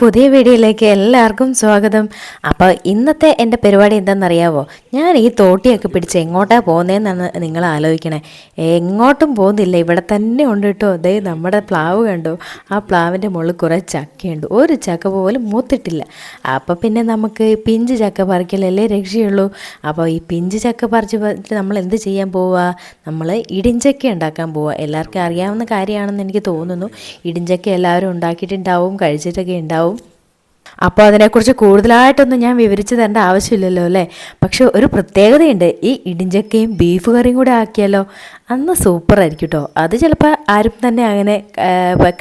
പുതിയ വീഡിയോയിലേക്ക് എല്ലാവർക്കും സ്വാഗതം. അപ്പോൾ ഇന്നത്തെ എന്റെ പരിപാടി എന്താണെന്നറിയാവോ? ഞാൻ ഈ തോട്ടിയൊക്കെ പിടിച്ച് എങ്ങോട്ടാണ് പോകുന്നതെന്നാണ് നിങ്ങൾ ആലോചിക്കണേ. എങ്ങോട്ടും പോകുന്നില്ല. ഇവിടെ തന്നെ ഉണ്ട് കേട്ടോ. അതേ നമ്മുടെ പ്ലാവ് കണ്ടു? ആ പ്ലാവിന്റെ മുകളിൽ കുറേ ചക്കയുണ്ട്. ഒരു ചക്ക പോലും മൂത്തിട്ടില്ല. അപ്പോൾ പിന്നെ നമുക്ക് പിഞ്ച് ചക്ക പറിക്കലല്ലേ രക്ഷയുള്ളൂ. അപ്പോൾ ഈ പിഞ്ച് ചക്ക പറിച്ച് നമ്മൾ എന്ത് ചെയ്യാൻ പോവുക നമ്മൾ ഇടിഞ്ചക്ക ഉണ്ടാക്കാൻ പോവുക എല്ലാവർക്കും അറിയാവുന്ന കാര്യമാണെന്ന് എനിക്ക് തോന്നുന്നു. ഇടിഞ്ചക്ക എല്ലാവരും ഉണ്ടാക്കിയിട്ടുണ്ടാവും കഴിച്ചിട്ടൊക്കെ ഉണ്ടാവും. അപ്പോൾ അതിനെക്കുറിച്ച് കൂടുതലായിട്ടൊന്നും ഞാൻ വിവരിച്ചു തരേണ്ട ആവശ്യമില്ലല്ലോ അല്ലേ? പക്ഷേ ഒരു പ്രത്യേകതയുണ്ട്. ഈ ഇടിഞ്ചക്കയും ബീഫ് കറിയും കൂടെ ആക്കിയാലോ? അന്ന് സൂപ്പർ ആയിരിക്കും കേട്ടോ അത് ചിലപ്പോൾ ആരും തന്നെ അങ്ങനെ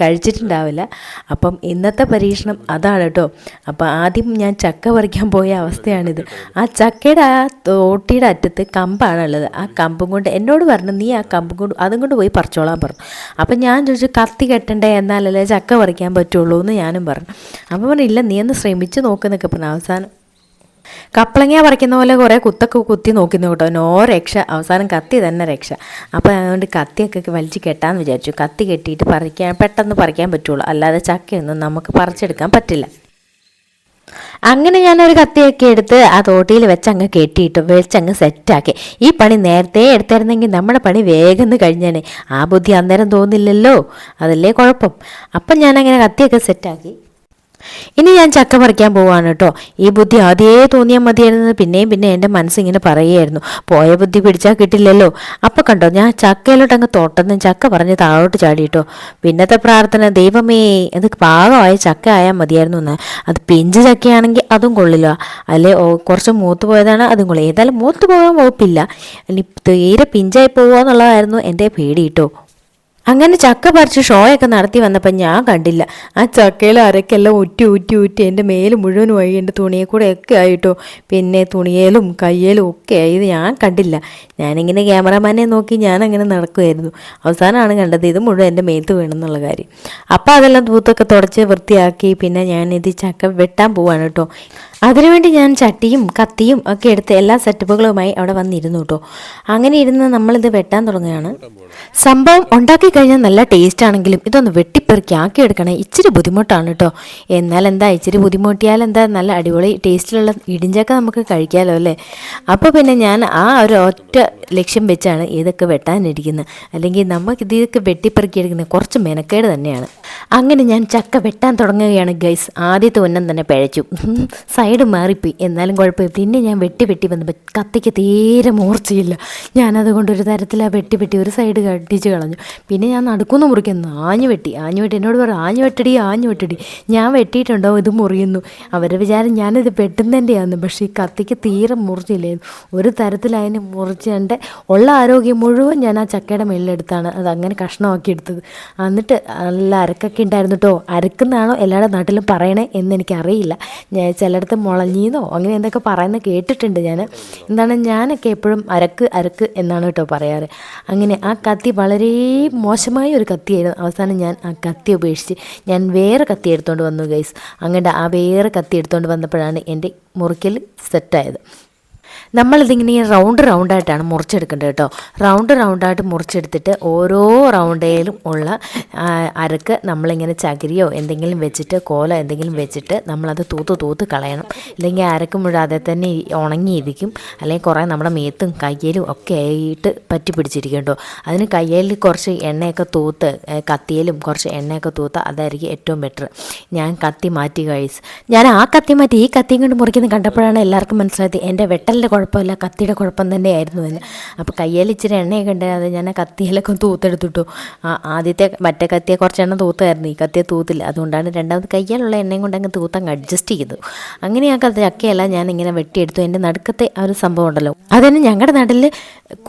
കഴിച്ചിട്ടുണ്ടാവില്ല. അപ്പം ഇന്നത്തെ പരീക്ഷണം അതാണ് കേട്ടോ അപ്പോൾ ആദ്യം ഞാൻ ചക്ക പറിക്കാൻ പോയ അവസ്ഥയാണിത്. ആ ചക്കയുടെ ആ തോട്ടിയുടെ അറ്റത്ത് കമ്പാണുള്ളത്. ആ കമ്പും കൊണ്ട് എന്നോട് പറഞ്ഞു നീ ആ കമ്പും കൊണ്ട് അതും കൊണ്ട് പോയി പറിച്ചോളാൻ പറഞ്ഞു. അപ്പം ഞാൻ ചോദിച്ചു കത്തി കെട്ടണ്ടേ? എന്നാലല്ലേ ചക്ക പറിക്കാൻ പറ്റുള്ളൂ എന്ന് ഞാനും പറഞ്ഞു. അപ്പം പറഞ്ഞു ഇല്ല നീ ഒന്ന് ശ്രമിച്ച് നോക്കി നിൽക്കപ്പെടുന്ന അവസാനം. കപ്പളങ്ങ പറിക്കുന്ന പോലെ കുറേ കുത്തൊക്കെ കുത്തി നോക്കുന്നു കേട്ടോ. നോ രക്ഷ. അവസാനം കത്തി തന്നെ രക്ഷ. അപ്പോൾ അതുകൊണ്ട് കത്തിയൊക്കെ വലിച്ച് കെട്ടാന്ന് വിചാരിച്ചു. കത്തി കെട്ടിയിട്ട് പറിക്കാൻ പെട്ടെന്ന് പറിക്കാൻ പറ്റുള്ളൂ. അല്ലാതെ ചക്കയൊന്നും നമുക്ക് പറിച്ചെടുക്കാൻ പറ്റില്ല. അങ്ങനെ ഞാനൊരു കത്തിയൊക്കെ എടുത്ത് ആ തോട്ടിയിൽ വെച്ച് അങ്ങ് കെട്ടിയിട്ടു വെച്ചങ്ങ് സെറ്റാക്കി. ഈ പണി നേരത്തെ എടുത്തായിരുന്നെങ്കിൽ നമ്മുടെ പണി വേഗം കഴിഞ്ഞേനെ. ആ ബുദ്ധി അന്നേരം തോന്നില്ലല്ലോ. അതല്ലേ കുഴപ്പം. അപ്പം ഞാനങ്ങനെ കത്തിയൊക്കെ സെറ്റാക്കി. ഇനി ഞാൻ ചക്ക പറിക്കാൻ പോവാണ് കേട്ടോ ഈ ബുദ്ധി ആദ്യേ തോന്നിയാൽ മതിയായിരുന്നത് പിന്നെയും പിന്നെ എന്റെ മനസ്സിങ്ങനെ പറയുമായിരുന്നു പോയ ബുദ്ധി പിടിച്ചാൽ കിട്ടില്ലല്ലോ. അപ്പം കണ്ടോ ഞാൻ ചക്കയിലോട്ട് അങ്ങ് തൊട്ടെന്ന് ചക്ക പറഞ്ഞ് താഴോട്ട് ചാടിയിട്ടോ പിന്നത്തെ പ്രാർത്ഥന ദൈവമേ അത് പാകമായ ചക്ക ആയാൽ മതിയായിരുന്നു എന്ന് അത് പിഞ്ച് ചക്കയാണെങ്കിൽ അതും കൊള്ളില്ല. അല്ലെ കുറച്ച് മൂത്ത് പോയതാണ് അതും കൊള്ളില്ല ഏതായാലും മൂത്ത് പോകാൻ വകുപ്പില്ല. തീരെ പിഞ്ചായി പോകുക എന്നുള്ളതായിരുന്നു എന്റെ പേടി കേട്ടോ അങ്ങനെ ചക്ക പറിച്ച് ഷോയൊക്കെ നടത്തി വന്നപ്പോൾ ഞാൻ കണ്ടില്ല. ആ ചക്കയിൽ അരക്കെല്ലാം ഉറ്റി ഉറ്റി ഊറ്റി എന്റെ മേൽ മുഴുവനും വഴി എന്റെ തുണിയെ കൂടെ ഒക്കെ ആയിട്ടോ. പിന്നെ തുണിയേലും കയ്യേലും ഒക്കെ ആയത് ഞാൻ കണ്ടില്ല. ഞാനിങ്ങനെ ക്യാമറമാനെ നോക്കി ഞാൻ അങ്ങനെ നടക്കുമായിരുന്നു അവസാനമാണ് കണ്ടത് ഇത് മുഴുവൻ എന്റെ മേത്ത് വീണെന്നുള്ള കാര്യം. അപ്പോൾ അതെല്ലാം തൂത്തൊക്കെ തുടച്ച് വൃത്തിയാക്കി. പിന്നെ ഞാനിത് ചക്ക വെട്ടാൻ പോവാണ് കേട്ടോ. അതിനുവേണ്ടി ഞാൻ ചട്ടിയും കത്തിയും ഒക്കെ എടുത്ത് എല്ലാ സെറ്റപ്പുകളുമായി അവിടെ വന്നിരുന്നു കേട്ടോ. അങ്ങനെ ഇരുന്ന് നമ്മളിത് വെട്ടാൻ തുടങ്ങുകയാണ്. സംഭവം ഉണ്ടാക്കി കഴിഞ്ഞാൽ നല്ല ടേസ്റ്റ് ആണെങ്കിലും ഇതൊന്ന് വെട്ടിപ്പെറുക്കി ആക്കി എടുക്കണേ ഇച്ചിരി ബുദ്ധിമുട്ടാണ് കേട്ടോ. എന്നാൽ എന്താ ഇച്ചിരി ബുദ്ധിമുട്ടിയാൽ എന്താ നല്ല അടിപൊളി ടേസ്റ്റിലുള്ള ഇടിഞ്ചൊക്കെ നമുക്ക് കഴിക്കാമല്ലോ അല്ലേ? അപ്പോൾ പിന്നെ ഞാൻ ആ ഒരു ഒറ്റ ലക്ഷ്യം വെച്ചാണ് ഇതൊക്കെ വെട്ടാനിരിക്കുന്നത്. അല്ലെങ്കിൽ നമുക്ക് ഇതൊക്കെ വെട്ടിപ്പെറുക്കി എടുക്കുന്നത് കുറച്ച് മെനക്കേട് തന്നെയാണ്. അങ്ങനെ ഞാൻ ചക്ക വെട്ടാൻ തുടങ്ങുകയാണ് ഗൈസ് ആദ്യത്തെ ഉന്നം തന്നെ പിഴച്ചു. സൈഡ് മാറിപ്പോയി. എന്നാലും കുഴപ്പമില്ല. പിന്നെ ഞാൻ വെട്ടി വെട്ടി വന്നപ്പോൾ കത്തിക്ക് തീരെ മൂർച്ചയില്ല. ഞാനതുകൊണ്ട് ഒരു തരത്തിൽ ആ വെട്ടി വെട്ടി ഒരു സൈഡ് കട്ടിച്ച് കളഞ്ഞു. പിന്നെ ഞാൻ നടക്കുന്നു മുറിക്കുന്നു ആഞ്ഞു വെട്ടി. ആഞ്ഞു വെട്ടി. എന്നോട് പറഞ്ഞു ആഞ്ഞു വെട്ടടി ആഞ്ഞു വെട്ടടി. ഞാൻ വെട്ടിയിട്ടുണ്ടോ? ഇത് മുറിയുന്നു. അവരുടെ വിചാരം ഞാനിത് വെട്ടുന്നതിന്റെയാന്ന് പക്ഷേ ഈ കത്തിക്ക് തീരെ മുറിച്ചില്ലായിരുന്നു ഒരു തരത്തിൽ അതിന് മുറിച്ചതിന്റെ ഉള്ള ആരോഗ്യം മുഴുവൻ ഞാൻ ആ ചക്കയുടെ മേളിലെടുത്താണ്. അത് അങ്ങനെ കഷ്ണമാക്കി എടുത്തത്. എന്നിട്ട് നല്ല അരക്കൊക്കെ ഉണ്ടായിരുന്നു കേട്ടോ അരക്കുന്നതാണോ എല്ലാവരുടെ നാട്ടിലും പറയണേ എന്ന് എനിക്കറിയില്ല. ഞാൻ ചിലയിടത്ത് മുളഞ്ഞീന്നോ? അങ്ങനെ എന്തൊക്കെ പറയുന്നത് കേട്ടിട്ടുണ്ട് ഞാൻ എന്താണ് ഞാനൊക്കെ എപ്പോഴും അരക്ക് അരക്ക് എന്നാണ് കേട്ടോ പറയാറ്. അങ്ങനെ ആ കത്തി വളരെ മോശമായ ഒരു കത്തിയായിരുന്നു. അവസാനം ഞാൻ ആ കത്തി ഉപേക്ഷിച്ച് ഞാൻ വേറെ കത്തി എടുത്തുകൊണ്ട് വന്നു ഗൈസ് അങ്ങനെ ആ വേറെ കത്തി എടുത്തുകൊണ്ട് വന്നപ്പോഴാണ് എന്റെ മുറിക്കൽ സെറ്റായത് നമ്മളിതിങ്ങനെ റൗണ്ട് റൗണ്ടായിട്ടാണ് മുറിച്ചെടുക്കേണ്ടത് കേട്ടോ. റൗണ്ട് റൗണ്ടായിട്ട് മുറിച്ചെടുത്തിട്ട് ഓരോ റൗണ്ടേലും ഉള്ള അരക്ക് നമ്മളിങ്ങനെ ചകിരിയോ എന്തെങ്കിലും വെച്ചിട്ട് കോല എന്തെങ്കിലും വെച്ചിട്ട് നമ്മളത് തൂത്ത് തൂത്ത് കളയണം. ഇല്ലെങ്കിൽ അരക്ക് മുഴുവൻ അതേ തന്നെ ഉണങ്ങിയിരിക്കും. അല്ലെങ്കിൽ കുറേ നമ്മുടെ മേത്തും കയ്യിലും ഒക്കെ ആയിട്ട് പറ്റി പിടിച്ചിരിക്കും കേട്ടോ. അതിന് കയ്യിൽ കുറച്ച് എണ്ണയൊക്കെ തൂത്ത് കത്തിയിലും കുറച്ച് എണ്ണയൊക്കെ തൂത്ത് അതായിരിക്കും ഏറ്റവും ബെറ്റർ ഞാൻ കത്തി മാറ്റി കഴിച്ച് ഞാൻ ആ കത്തി മാറ്റി ഈ കത്തിയും കൊണ്ട് മുറിക്കുന്നത് കണ്ടപ്പോഴാണ് എല്ലാവർക്കും മനസ്സിലായത്. എന്റെ വെട്ടലിന്റെ കുഴപ്പമില്ല കത്തിയുടെ കുഴപ്പം തന്നെയായിരുന്നു എന്ന് അപ്പോൾ കയ്യിൽ ഇച്ചിരി എണ്ണയൊക്കെ ഉണ്ടായിരുന്നു അത് ഞാൻ കത്തിയിലൊക്കെ തൂത്തെടുത്തിട്ടു. ആദ്യത്തെ മറ്റേ കത്തിയെ കുറച്ച് എണ്ണ തൂത്തായിരുന്നു ഈ കത്തിയെ തൂത്തില്ല. അതുകൊണ്ടാണ് രണ്ടാമത് കയ്യിലുള്ള എണ്ണയും കൊണ്ട് അങ്ങ് തൂത്തങ്ങ് അഡ്ജസ്റ്റ് ചെയ്തു. അങ്ങനെ ആ കത്തി ചക്കയല്ല ഞാൻ ഇങ്ങനെ വെട്ടിയെടുത്തു. എന്റെ നടുക്കത്തെ ആ ഒരു സംഭവം ഉണ്ടല്ലോ. അതിന് ഞങ്ങളുടെ നാട്ടിൽ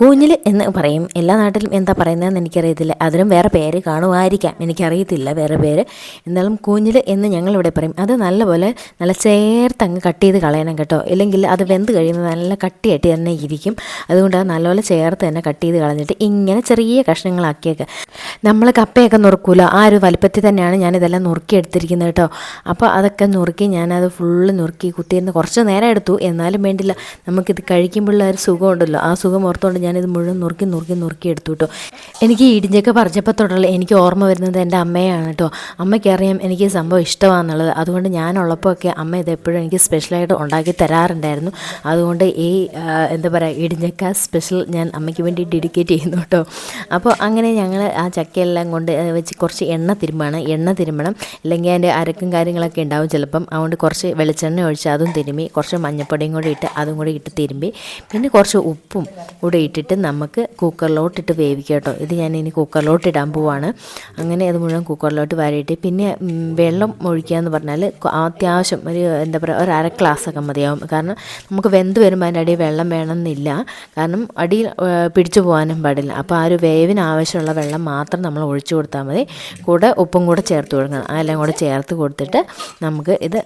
കൂഞ്ഞിൽ എന്ന് പറയും. എല്ലാ നാട്ടിലും എന്താ പറയുന്നതെന്ന് എനിക്കറിയത്തില്ല. അതിനും വേറെ പേര് കാണുമായിരിക്കാം. എനിക്കറിയത്തില്ല വേറെ പേര്. എന്നാലും കൂഞ്ഞിൽ എന്ന് ഞങ്ങളിവിടെ പറയും. അത് നല്ലപോലെ നല്ല ചേർത്ത് അങ്ങ് കട്ട് ചെയ്ത് കളയണം കേട്ടോ. ഇല്ലെങ്കിൽ അത് വെന്ത് കഴിയുമ്പോൾ നല്ല നല്ല കട്ടിയായിട്ട് തന്നെ ഇരിക്കും. അതുകൊണ്ട് അത് നല്ലപോലെ ചേർത്ത് തന്നെ കട്ട് ചെയ്ത് കളഞ്ഞിട്ട് ഇങ്ങനെ ചെറിയ കഷ്ണങ്ങളാക്കിയൊക്കെ. നമ്മൾ കപ്പയൊക്കെ നുറുക്കൂല? ആ ഒരു വലുപ്പത്തിൽ തന്നെയാണ് ഞാനിതെല്ലാം നുറുക്കി എടുത്തിരിക്കുന്നത് കേട്ടോ. അപ്പോൾ അതൊക്കെ നുറുക്കി ഞാനത് ഫുള്ള് നുറുക്കി കുത്തിയിരുന്ന് കുറച്ച് നേരം എടുത്തു. എന്നാലും വേണ്ടില്ല. നമുക്കിത് കഴിക്കുമ്പോഴുള്ള ഒരു സുഖമുണ്ടല്ലോ. ആ സുഖം ഓർത്തുകൊണ്ട് ഞാനിത് മുഴുവൻ നുറുക്കി നുറുക്കി നുറുക്കി എടുത്തു കേട്ടോ. എനിക്ക് ഇടിഞ്ഞൊക്കെ പറഞ്ഞപ്പോൾ തൊട്ടുള്ള എനിക്ക് ഓർമ്മ വരുന്നത് എന്റെ അമ്മയാണ് കേട്ടോ. അമ്മയ്ക്കറിയാം എനിക്ക് സംഭവം ഇഷ്ടമാണെന്നുള്ളത്. അതുകൊണ്ട് ഞാനുള്ളപ്പോൾ ഒക്കെ അമ്മ ഇത് എപ്പോഴും എനിക്ക് സ്പെഷ്യലായിട്ട് ഉണ്ടാക്കി തരാറുണ്ടായിരുന്നു. അതുകൊണ്ട് ഈ എന്താ പറയുക ഇടിഞ്ഞക്ക സ്പെഷ്യൽ ഞാൻ അമ്മയ്ക്ക് വേണ്ടി ഡെഡിക്കേറ്റ് ചെയ്യുന്നു കേട്ടോ. അപ്പോൾ അങ്ങനെ ഞങ്ങൾ ആ ചക്കയെല്ലാം കൊണ്ട് വെച്ച് കുറച്ച് എണ്ണ തിരുമ്പാണ്. എണ്ണ തിരുമ്പണം. അല്ലെങ്കിൽ അതിന്റെ അരക്കും കാര്യങ്ങളൊക്കെ ഉണ്ടാവും ചിലപ്പം. അതുകൊണ്ട് കുറച്ച് വെളിച്ചെണ്ണ ഒഴിച്ച് അതും തിരുമ്മി കുറച്ച് മഞ്ഞപ്പൊടിയും കൂടി ഇട്ട് അതും കൂടി ഇട്ട് തിരുമ്പി. പിന്നെ കുറച്ച് ഉപ്പും കൂടെ ഇട്ടിട്ട് നമുക്ക് കുക്കറിലോട്ടിട്ട് വേവിക്കാം കേട്ടോ. ഇത് ഞാൻ ഇനി കുക്കറിലോട്ട് ഇടാൻ പോവാണ്. അങ്ങനെ അത് മുഴുവൻ കുക്കറിലോട്ട് വരയിട്ട് പിന്നെ വെള്ളം ഒഴിക്കുക എന്ന് പറഞ്ഞാൽ അത്യാവശ്യം ഒരു എന്താ പറയുക ഒരു അര ഗ്ലാസ്സൊക്കെ മതിയാവും. കാരണം നമുക്ക് വെന്ത് വരുമ്പോൾ അതിന്റെ അടിയിൽ വെള്ളം വേണമെന്നില്ല. കാരണം ഏഹ്, പിടിച്ചു പോകാനും പാടില്ല. അപ്പോൾ ആ ഒരു വേവിന് ആവശ്യമുള്ള വെള്ളം മാത്രം നമ്മൾ ഒഴിച്ചു കൊടുത്താൽ മതി. കൂടെ ഉപ്പും കൂടെ ചേർത്ത് കൊടുക്കണം. അതെല്ലാം കൂടെ ചേർത്ത് കൊടുത്തിട്ട് നമുക്ക് ഇത്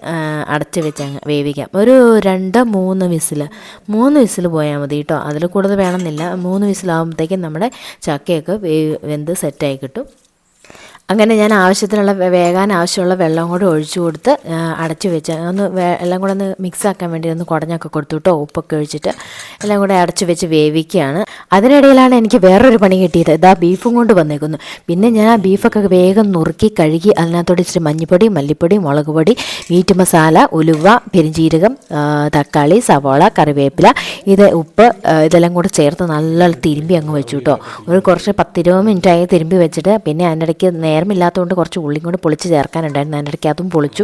അടച്ച് വെച്ചാൽ വേവിക്കാം. ഒരു രണ്ട് മൂന്ന് വിസിൽ മൂന്ന് വിസിൽ പോയാൽ മതി കേട്ടോ. അതിൽ കൂടുതൽ വേണമെന്നില്ല. മൂന്ന് വിസിലാകുമ്പോഴത്തേക്കും നമ്മുടെ ചക്കയൊക്കെ വേവ് വെന്ത് സെറ്റായി കിട്ടും. അങ്ങനെ ഞാൻ ആവശ്യത്തിനുള്ള വേകാൻ ആവശ്യമുള്ള വെള്ളം കൂടെ ഒഴിച്ചു കൊടുത്ത് അടച്ചു വെച്ച് ഒന്ന് എല്ലാം കൂടെ ഒന്ന് മിക്സ് ആക്കാൻ വേണ്ടി ഒന്ന് കുടഞ്ഞൊക്കെ കൊടുത്തു കേട്ടോ ഉപ്പൊക്കെ ഒഴിച്ചിട്ട് എല്ലാം കൂടെ അടച്ചു വെച്ച് വേവിക്കുകയാണ്. അതിനിടയിലാണ് എനിക്ക് വേറൊരു പണി കിട്ടിയത്. ഇതാ ബീഫും കൊണ്ട് വന്നേക്കുന്നു. പിന്നെ ഞാൻ ആ ബീഫൊക്കെ വേഗം നുറുക്കി കഴുകി അതിനകത്തോട് ഇച്ചിരി മഞ്ഞപ്പൊടി മല്ലിപ്പൊടി മുളക് പൊടി മീറ്റ് മസാല ഉലുവ പെരിഞ്ചീരകം തക്കാളി സവാള കറിവേപ്പില ഇത് ഉപ്പ് ഇതെല്ലാം കൂടെ ചേർത്ത് നല്ല തിരുമ്പി അങ്ങ് വെച്ചു കേട്ടോ ഒരു കുറച്ച് പത്തിരുപത് മിനിറ്റായി തിരുമ്പി വെച്ചിട്ട് പിന്നെ അതിന്റെ ഇടയ്ക്ക് നേരമില്ലാത്തതുകൊണ്ട് കുറച്ച് ഉള്ളിയും കൂടി പൊളിച്ച് ചേർക്കാനുണ്ടായിരുന്നു. അതിന്റെ ഇടയ്ക്ക് അതും പൊളിച്ചു.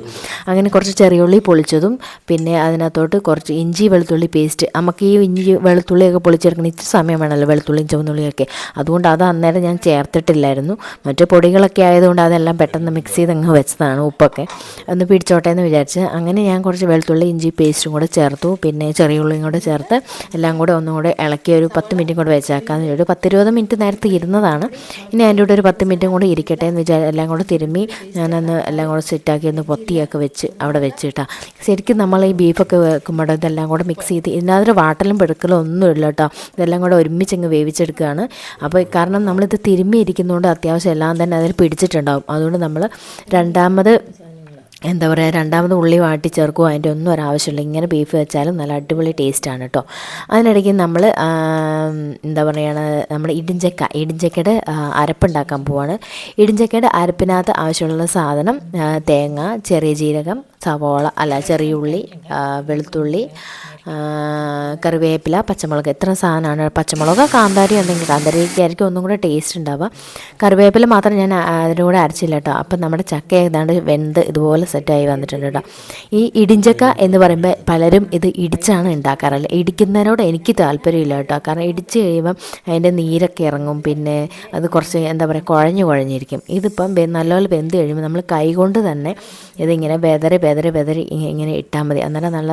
അങ്ങനെ കുറച്ച് ചെറിയ ഉള്ളി പൊളിച്ചതും പിന്നെ അതിനകത്തോട്ട് കുറച്ച് ഇഞ്ചി വെളുത്തുള്ളി പേസ്റ്റ് നമുക്ക് ഈ ഇഞ്ചി വെളുത്തുള്ളിയൊക്കെ പൊളിച്ചെടുക്കണം ഇച്ചിരി സമയം വേണമല്ലോ വെളുത്തുള്ളിയും ചുവന്നുള്ളിയൊക്കെ. അതുകൊണ്ട് അത് അന്നേരം ഞാൻ ചേർത്തിട്ടില്ലായിരുന്നു. മറ്റു പൊടികളൊക്കെ ആയതുകൊണ്ട് അതെല്ലാം പെട്ടെന്ന് മിക്സ് ചെയ്ത് അങ്ങ് വെച്ചതാണ് ഉപ്പൊക്കെ. ഒന്ന് പിടിച്ചോട്ടെ എന്ന് വിചാരിച്ച്. അങ്ങനെ ഞാൻ കുറച്ച് വെളുത്തുള്ളി ഇഞ്ചി പേസ്റ്റും കൂടെ ചേർത്തു. പിന്നെ ചെറിയ ഉള്ളിയും കൂടെ ചേർത്ത് എല്ലാം കൂടെ ഒന്നും കൂടെ ഇളക്കി ഒരു പത്ത് മിനിറ്റും കൂടെ വെച്ചേക്കാമെന്ന് ഒരു പത്തിരുപത് മിനിറ്റ് നേരത്തെ ഇരുന്നതാണ്. ഇനി അതിന്റെ കൂടെ ഒരു പത്ത് മിനിറ്റും കൂടെ ഇരിക്കട്ടെ എന്ന് എല്ലാം കൂടെ തിരുമ്മി ഞാനന്ന് എല്ലാം കൂടെ സെറ്റാക്കി ഒന്ന് പൊത്തിയൊക്കെ വെച്ച് അവിടെ വെച്ചിട്ടാ. ശരിക്കും നമ്മൾ ഈ ബീഫൊക്കെ വെക്കുമ്പോൾ ഇതെല്ലാം കൂടെ മിക്സ് ചെയ്ത് ഇതിനകത്തൊരു വാട്ടലും പെടുക്കലും ഒന്നും ഇല്ല കേട്ടോ ഇതെല്ലാം കൂടെ ഒരുമിച്ച് അങ്ങ് വേവിച്ചെടുക്കുകയാണ് അപ്പോൾ കാരണം നമ്മളിത് തിരുമ്മി ഇരിക്കുന്നതുകൊണ്ട് അത്യാവശ്യം എല്ലാം തന്നെ അതിൽ പിടിച്ചിട്ടുണ്ടാകും അതുകൊണ്ട് നമ്മൾ രണ്ടാമത് എന്താ പറയുക രണ്ടാമത് ഉള്ളി വാട്ടി ചേർക്കുക അതിന്റെ ഒന്നും ഒരാവശ്യമില്ല. ഇങ്ങനെ ബീഫ് വെച്ചാലും നല്ല അടിപൊളി ടേസ്റ്റാണ് കേട്ടോ അതിനിടയ്ക്ക് നമ്മൾ എന്താ പറയുക നമ്മൾ ഇടിഞ്ചക്ക ഇടിഞ്ചക്കയുടെ അരപ്പുണ്ടാക്കാൻ പോവാണ്. ഇടിഞ്ചക്കയുടെ അരപ്പിനകത്ത് ആവശ്യമുള്ള സാധനം തേങ്ങ ചെറിയ ജീരകം സവോള അല്ല ചെറിയ ഉള്ളി വെളുത്തുള്ളി കറിവേപ്പില പച്ചമുളക്. എത്ര സാധനമാണ്. പച്ചമുളക് കാന്താരി എന്തെങ്കിലും. കാന്താരിയൊക്കെ ആയിരിക്കും ഒന്നും കൂടെ ടേസ്റ്റ് ഉണ്ടാവുക. കറിവേപ്പില മാത്രം ഞാൻ അതിന്റെ കൂടെ അരച്ചില്ല കേട്ടോ. അപ്പം നമ്മുടെ ചക്ക ഏതാണ്ട് വെന്ത് ഇതുപോലെ സെറ്റായി വന്നിട്ടുണ്ട് കേട്ടോ. ഈ ഇടിഞ്ചക്ക എന്ന് പറയുമ്പോൾ പലരും ഇത് ഇടിച്ചാണ് ഉണ്ടാക്കാറല്ലേ ഇടിക്കുന്നതിനോട് എനിക്ക് താല്പര്യമില്ല കേട്ടോ. കാരണം ഇടിച്ച് കഴിയുമ്പം അതിന്റെ നീരൊക്കെ ഇറങ്ങും. പിന്നെ അത് കുറച്ച് എന്താ പറയുക കുഴഞ്ഞു കുഴഞ്ഞിരിക്കും. ഇതിപ്പം നല്ലപോലെ വെന്ത് കഴിയുമ്പോൾ നമ്മൾ കൈകൊണ്ട് തന്നെ ഇതിങ്ങനെ വെതറി വെതറി വെതറി ഇങ്ങനെ ഇട്ടാൽ മതി. അന്നേരം നല്ല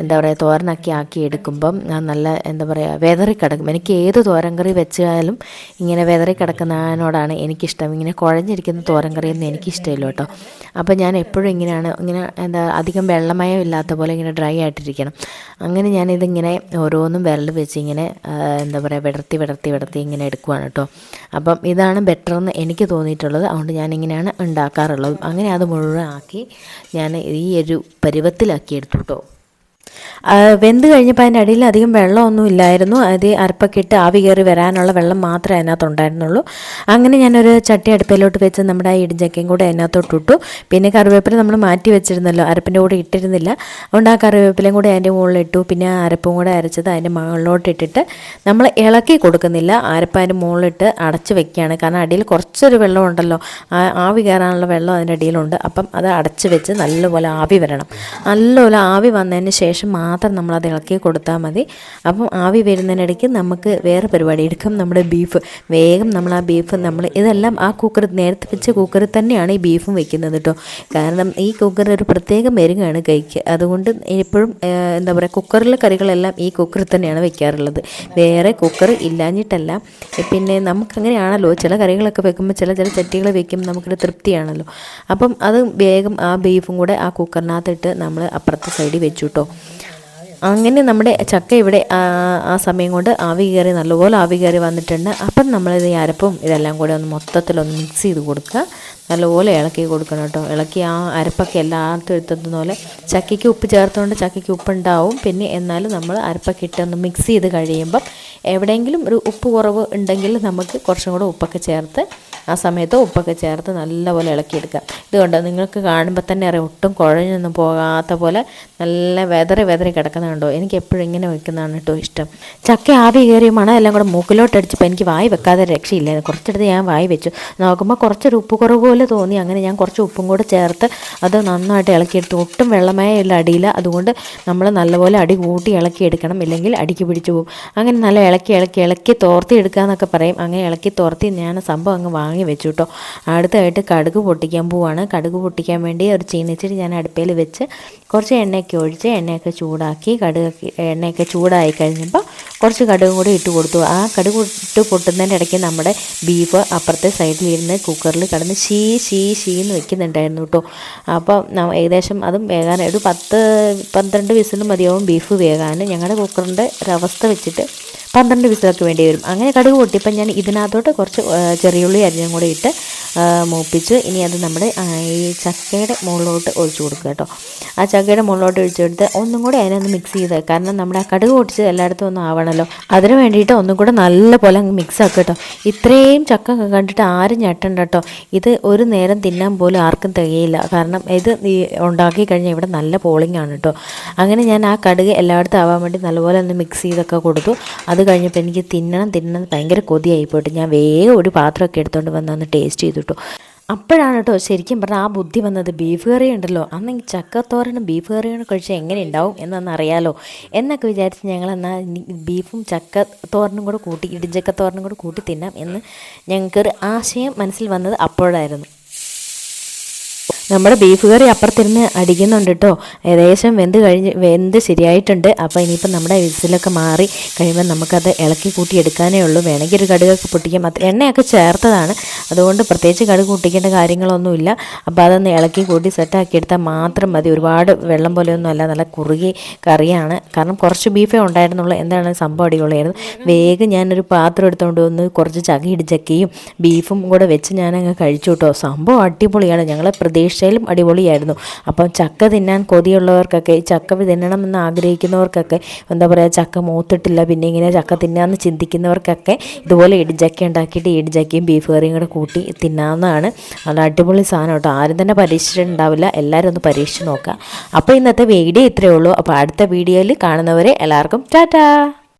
എന്താ പറയുക തോരനൊക്കെ ആക്കി എടുക്കുമ്പം നല്ല എന്താ പറയുക വെതറി കിടക്കും. എനിക്ക് ഏത് തോരൻ കറി വെച്ചാലും ഇങ്ങനെ വെതറി കിടക്കുന്നതിനോടാണ് എനിക്കിഷ്ടം. ഇങ്ങനെ കുഴഞ്ഞിരിക്കുന്ന തോരൻ കറിയൊന്നും എനിക്കിഷ്ടമില്ല കേട്ടോ. അപ്പോൾ ഞാൻ എപ്പോഴും ഇങ്ങനെയാണ് ഇങ്ങനെ എന്താ അധികം വെള്ളമയം ഇല്ലാത്ത പോലെ ഇങ്ങനെ ഡ്രൈ ആയിട്ടിരിക്കണം. അങ്ങനെ ഞാനിതിങ്ങനെ ഓരോന്നും വിരൽ വെച്ച് ഇങ്ങനെ എന്താ പറയുക വിടർത്തി വിടർത്തി വിടർത്തി ഇങ്ങനെ എടുക്കുവാണ് കേട്ടോ. അപ്പം ഇതാണ് ബെറ്റർ എന്ന് എനിക്ക് തോന്നിയിട്ടുള്ളത്. അതുകൊണ്ട് ഞാനിങ്ങനെയാണ് ഉണ്ടാക്കാറുള്ളത്. അങ്ങനെ അത് മുഴുവൻ ആക്കി ഞാൻ ഈ ഒരു പരുവത്തിലാക്കി എടുത്തു കേട്ടോ. വെന്ത് കഴിഞ്ഞപ്പോൾ അതിന്റെ അടിയിൽ അധികം വെള്ളമൊന്നും ഇല്ലായിരുന്നു. അത് അരപ്പക്കിട്ട് ആവി കയറി വരാനുള്ള വെള്ളം മാത്രമേ അതിനകത്ത് ഉണ്ടായിരുന്നുള്ളൂ. അങ്ങനെ ഞാനൊരു ചട്ടി അടുപ്പിലോട്ട് വെച്ച് നമ്മുടെ ആ ഇടിഞ്ചക്കയും കൂടെ അതിനകത്തോട്ട് ഇട്ടു. പിന്നെ കറിവേപ്പില നമ്മൾ മാറ്റി വെച്ചിരുന്നല്ലോ അരപ്പിന്റെ കൂടെ ഇട്ടിരുന്നില്ല. അതുകൊണ്ട് ആ കറിവേപ്പിലയും കൂടെ അതിന്റെ മുകളിൽ ഇട്ടു. പിന്നെ ആ അരപ്പും കൂടെ അരച്ചത് അതിന്റെ മുകളിലോട്ട് ഇട്ടിട്ട് നമ്മൾ ഇളക്കി കൊടുക്കുന്നില്ല. അരപ്പ് അതിന്റെ മുകളിലിട്ട് അടച്ച് വെക്കുകയാണ്. കാരണം അടിയിൽ കുറച്ചൊരു വെള്ളം ഉണ്ടല്ലോ. ആവി കയറാനുള്ള വെള്ളം അതിന്റെ അടിയിലുണ്ട്. അപ്പം അത് അടച്ച് വെച്ച് നല്ലപോലെ ആവി വരണം. നല്ലപോലെ ആവി വന്നതിന് ശേഷം മാത്രം നമ്മളത് ഇളക്കി കൊടുത്താൽ മതി. അപ്പം ആവി വരുന്നതിനിടയ്ക്ക് നമുക്ക് വേറെ പരിപാടി എടുക്കാം നമ്മുടെ ബീഫ്. വേഗം നമ്മൾ ആ ബീഫ് നമ്മൾ ഇതെല്ലാം ആ കുക്കർ നേരത്തെ വെച്ച കുക്കറിൽ തന്നെയാണ് ഈ ബീഫും വെക്കുന്നത് കേട്ടോ കാരണം ഈ കുക്കറിൽ ഒരു പ്രത്യേക മെരുങ്ങാണ് കൈക്ക് അതുകൊണ്ട് എപ്പോഴും എന്താ പറയുക കുക്കറിലെ കറികളെല്ലാം ഈ കുക്കറിൽ തന്നെയാണ് വെക്കാറുള്ളത്. വേറെ കുക്കർ ഇല്ലാഞ്ഞിട്ടല്ല. പിന്നെ നമുക്കങ്ങനെയാണല്ലോ ചില കറികളൊക്കെ വെക്കുമ്പോൾ ചില ചില ചട്ടികൾ വെക്കുമ്പോൾ നമുക്കൊരു തൃപ്തിയാണല്ലോ. അപ്പം അത് വേഗം ആ ബീഫും കൂടെ ആ കുക്കറിനകത്തിട്ട് നമ്മൾ അപ്പുറത്തെ സൈഡിൽ വെച്ചു കേട്ടോ അങ്ങനെ നമ്മുടെ ചക്ക ഇവിടെ ആ, സമയം കൊണ്ട് ആവി കയറി നല്ലപോലെ ആവി കയറി വന്നിട്ടുണ്ട്. അപ്പം നമ്മളിത് ഈ അരപ്പും ഇതെല്ലാം കൂടെ ഒന്ന് മൊത്തത്തിലൊന്ന് മിക്സ് ചെയ്ത് കൊടുക്കുക. നല്ലപോലെ ഇളക്കി കൊടുക്കണം കേട്ടോ. ഇളക്കി ആ അരപ്പൊക്കെ എല്ലാത്തും എത്തുന്ന പോലെ ചക്കയ്ക്ക് ഉപ്പ് ചേർത്തുകൊണ്ട് ചക്കയ്ക്ക് ഉപ്പുണ്ടാവും. പിന്നെ എന്നാലും നമ്മൾ അരപ്പൊക്കെ ഇട്ടൊന്ന് മിക്സ് ചെയ്ത് കഴിയുമ്പം എവിടെയെങ്കിലും ഒരു ഉപ്പ് കുറവ് ഉണ്ടെങ്കിൽ നമുക്ക് കുറച്ചും കൂടെ ഉപ്പൊക്കെ ചേർത്ത് ആ സമയത്ത് ഉപ്പൊക്കെ ചേർത്ത് നല്ലപോലെ ഇളക്കിയെടുക്കുക. ഇതുകൊണ്ട് നിങ്ങൾക്ക് കാണുമ്പോൾ തന്നെ അറിയാം ഒട്ടും കുഴഞ്ഞൊന്നും പോകാത്ത പോലെ നല്ല വെതറി വെതറി കിടക്കുന്നുണ്ടോ എനിക്ക് എപ്പോഴും ഇങ്ങനെ വെക്കുന്നതാണ് കേട്ടോ ഇഷ്ടം. ചക്ക ആവി കയറി മണം എല്ലാം കൂടെ മൂക്കിലോട്ട് അടിച്ചപ്പോൾ എനിക്ക് വായി വെക്കാതെ രക്ഷയില്ലായിരുന്നു. കുറച്ചെടുത്ത് ഞാൻ വായി വെച്ചു. നോക്കുമ്പോൾ കുറച്ചൊരു ഉപ്പ് കുറവ് പോലെ തോന്നി. അങ്ങനെ ഞാൻ കുറച്ച് ഉപ്പും കൂടെ ചേർത്ത് അത് നന്നായിട്ട് ഇളക്കിയെടുത്തു. ഒട്ടും വെള്ളമയുള്ള അടിയില്ല. അതുകൊണ്ട് നമ്മൾ നല്ലപോലെ അടി കൂട്ടി ഇളക്കിയെടുക്കണം ഇല്ലെങ്കിൽ അടിക്ക് പിടിച്ചു പോകും. അങ്ങനെ നല്ല ഇളക്കി ഇളക്കി ഇളക്കി തോർത്തി എടുക്കുക എന്നൊക്കെ പറയും. അങ്ങനെ ഇളക്കി തോർത്തി ഞാൻ സംഭവം അങ്ങ് വാങ്ങി. വെച്ചു കേട്ടോ അടുത്തായിട്ട് കടുക് പൊട്ടിക്കാൻ പോവാണ്. കടുക് പൊട്ടിക്കാൻ വേണ്ടി ഒരു ചീനിച്ചിരി ഞാൻ അടുപ്പയിൽ വെച്ച് കുറച്ച് എണ്ണയൊക്കെ ഒഴിച്ച് എണ്ണയൊക്കെ ചൂടാക്കി കടുക് എണ്ണയൊക്കെ ചൂടായി കഴിഞ്ഞപ്പോൾ കുറച്ച് കടുകും കൂടി ഇട്ട് കൊടുത്തു. ആ കടുക് ഇട്ട് പൊട്ടുന്നതിന്റെ ഇടയ്ക്ക് നമ്മുടെ ബീഫ് അപ്പുറത്തെ സൈഡിലിരുന്ന് കുക്കറിൽ കിടന്ന് ഷീ ഷീ ഷീ എന്ന് വെക്കുന്നുണ്ടായിരുന്നു കേട്ടോ അപ്പോൾ ഏകദേശം അതും വേകാൻ ഒരു പത്ത് പന്ത്രണ്ട് വിസിലും മതിയാവും ബീഫ് വേകാൻ ഞങ്ങളുടെ കുക്കറിന്റെ ഒരവസ്ഥ വെച്ചിട്ട് പന്ത്രണ്ട് വിസിലൊക്കെ വേണ്ടി വരും. അങ്ങനെ കടുക് പൊട്ടിയപ്പോൾ ഞാൻ ഇതിനകത്തോട്ട് കുറച്ച് ചെറിയ ചെറിയുള്ളി അരിഞ്ഞും കൂടി ഇട്ട് മൂപ്പിച്ച് ഇനി അത് നമ്മുടെ ഈ ചക്കയുടെ മുകളിലോട്ട് ഒഴിച്ചു കൊടുക്കുക കേട്ടോ. ആ ചക്കയുടെ മുകളിലോട്ട് ഒഴിച്ചെടുത്ത് ഒന്നും കൂടി അതിനൊന്ന് മിക്സ് ചെയ്ത് കാരണം നമ്മുടെ ആ കടുക് പൊട്ടിച്ച് എല്ലായിടത്തും ഒന്നും ആവണമല്ലോ അതിന് വേണ്ടിയിട്ട് ഒന്നും കൂടെ നല്ല പോലെ അങ്ങ് മിക്സ് ആക്കുക കേട്ടോ. ഇത്രയും ചക്ക കണ്ടിട്ട് ആരും ഞെട്ടണ്ട കേട്ടോ. ഇത് ഒരു നേരം തിന്നാൻ പോലും ആർക്കും തികയില്ല. കാരണം ഇത് ഉണ്ടാക്കി കഴിഞ്ഞാൽ ഇവിടെ നല്ല പോളിംഗ് ആണ് കേട്ടോ. അങ്ങനെ ഞാൻ ആ കടുക് എല്ലായിടത്തും ആവാൻ വേണ്ടി നല്ലപോലെ ഒന്ന് മിക്സ് ചെയ്തൊക്കെ കൊടുത്തു. അത് കഴിഞ്ഞപ്പോൾ എനിക്ക് തിന്നണം തിന്നണം ഭയങ്കര കൊതിയായി പോയിട്ട് ഞാൻ വേഗം ഒരു പാത്രമൊക്കെ എടുത്തുകൊണ്ട് വന്ന് അന്ന് ടേസ്റ്റ് ചെയ്തിട്ടു. അപ്പോഴാണ് കേട്ടോ ശരിക്കും പറഞ്ഞാൽ ആ ബുദ്ധി വന്നത് ബീഫ് കറി ഉണ്ടല്ലോ. അന്ന് ചക്കത്തോരനും ബീഫ് കറിയും കഴിച്ചാൽ എങ്ങനെ ഉണ്ടാവും എന്നൊന്ന് അറിയാലോ. എന്നൊക്കെ വിചാരിച്ച് ഞങ്ങൾ എന്നാൽ ബീഫും ചക്കത്തോരനും കൂടെ കൂട്ടി ഇടിഞ്ചക്കത്തോരനും കൂടെ കൂട്ടി തിന്നാം എന്ന് ഞങ്ങൾക്കൊരു ആശയം മനസ്സിൽ വന്നത് അപ്പോഴായിരുന്നു. നമ്മുടെ ബീഫ് കറി അപ്പുറത്തിരുന്ന് അടിക്കുന്നുണ്ട് കേട്ടോ. ഏകദേശം വെന്ത് കഴിഞ്ഞ് വെന്ത് ശരിയായിട്ടുണ്ട്. അപ്പോൾ ഇനിയിപ്പോൾ നമ്മുടെ വിസിലൊക്കെ മാറി കഴിയുമ്പോൾ നമുക്കത് ഇളക്കി കൂട്ടി എടുക്കാനേ ഉള്ളൂ. വേണമെങ്കിൽ ഒരു കടുകൊക്കെ പൊട്ടിക്കാം. അത് എണ്ണയൊക്കെ ചേർത്തതാണ്. അതുകൊണ്ട് പ്രത്യേകിച്ച് കടുക് പൊട്ടിക്കേണ്ട കാര്യങ്ങളൊന്നുമില്ല അപ്പോൾ അതൊന്ന് ഇളക്കി കൂട്ടി സെറ്റാക്കി എടുത്താൽ മാത്രം മതി. ഒരുപാട് വെള്ളം പോലെയൊന്നും അല്ല. നല്ല കുറുകി കറിയാണ്. കാരണം കുറച്ച് ബീഫേ ഉണ്ടായിരുന്നുള്ളൂ. എന്താണ് സംഭവം അടിപൊളിയായിരുന്നു. വേഗം ഞാനൊരു പാത്രം എടുത്തുകൊണ്ട് വന്ന് കുറച്ച് ചകയിടിച്ചക്കയും ബീഫും കൂടെ വെച്ച് ഞാനങ്ങ് കഴിച്ചു കേട്ടോ. സംഭവം അടിപൊളിയാണ്. ഞങ്ങളെ പ്രതീക്ഷയിലും അടിപൊളിയായിരുന്നു. അപ്പം ചക്ക തിന്നാൻ കൊതിയുള്ളവർക്കൊക്കെ ചക്ക തിന്നണമെന്ന് ആഗ്രഹിക്കുന്നവർക്കൊക്കെ എന്താ പറയുക ചക്ക മൂത്തിട്ടില്ല പിന്നെ ഇങ്ങനെ ചക്ക തിന്നാമെന്ന് ചിന്തിക്കുന്നവർക്കൊക്കെ ഇതുപോലെ ഇടിച്ചക്ക ഉണ്ടാക്കിയിട്ട് ഇടിച്ചക്കയും ബീഫ് കറിയും കൂടെ കൂട്ടി തിന്നാവുന്നതാണ് നല്ല അടിപൊളി സാധനം കേട്ടോ. ആരും തന്നെ പരീക്ഷിച്ചിട്ടുണ്ടാവില്ല എല്ലാവരും ഒന്ന് പരീക്ഷിച്ച് നോക്കുക. അപ്പോൾ ഇന്നത്തെ വീഡിയോ ഇത്രയേ ഉള്ളൂ. അപ്പോൾ അടുത്ത വീഡിയോയിൽ കാണുന്നവരെ എല്ലാവർക്കും ടാറ്റാ!